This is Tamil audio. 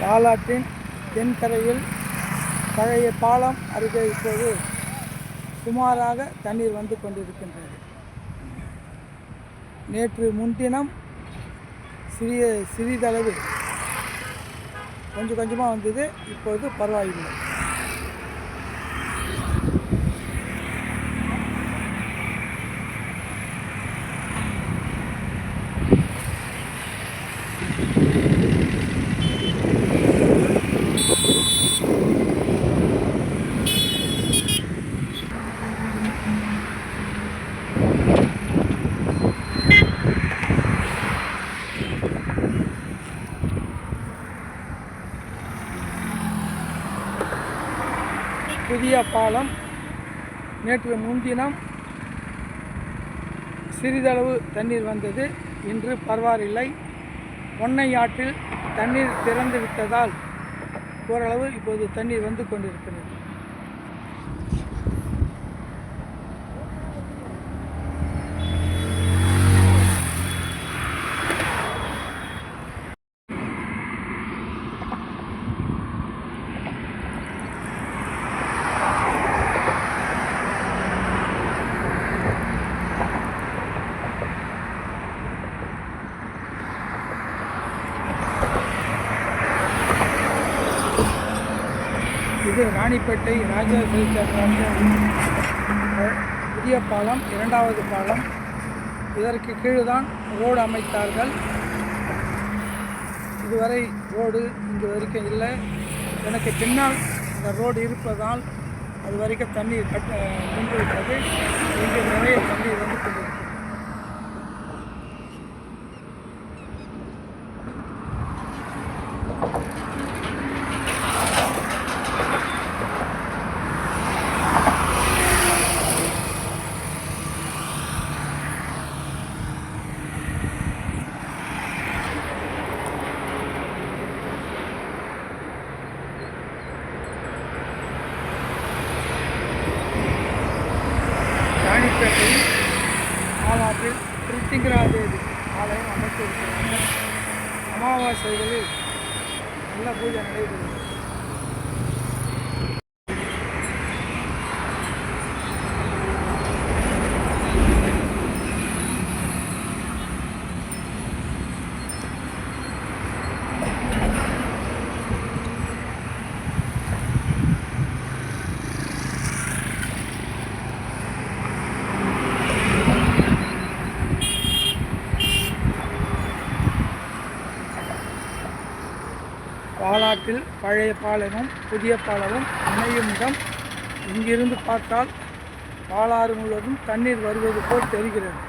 பாலாற்றின் தென்கரையில் பழைய பாலம் அருகே இப்போது சுமாராக தண்ணீர் வந்து கொண்டிருக்கின்றது. நேற்று முன்தினம் சிறிய சிறிதளவு கொஞ்சம் கொஞ்சமாக வந்தது இப்பொழுது பரவாயில்லை. புதிய பாலம் நேற்று முன்தினம் சிறிதளவு தண்ணீர் வந்தது. இன்று பரவாயில்லை. ஒன்னை ஆற்றில் தண்ணீர் திறந்து விட்டதால் ஓரளவு இப்போது தண்ணீர் வந்து கொண்டிருக்கிறது. இது ராணிப்பேட்டை ராஜா புதிய பாலம் இரண்டாவது பாலம். இதற்கு கீழ்தான் ரோடு அமைத்தார்கள். இதுவரை ரோடு இங்கு வரைக்கும் இல்லை. எனக்கு பின்னால் இந்த ரோடு இருப்பதால் அது வரைக்கும் தண்ணீர் கட்ட நின்றுவிட்டது இங்கு நிறைய தண்ணீர் வந்து கொண்டிருக்கிறது. you. மாநாட்டில் திருத்திங்கராதேவி ஆலயம் அமைத்திருக்கிறார்கள் அமாவாசைகளில் நல்ல பூஜை நடைபெறுகிறது. பாலாற்றில் பழைய பாலமும் புதிய பாலமும் அமையும் இடம். இங்கிருந்து பார்த்தால் பாலாறு முழுவதும் தண்ணீர் வருவது போல் தெரிகிறது.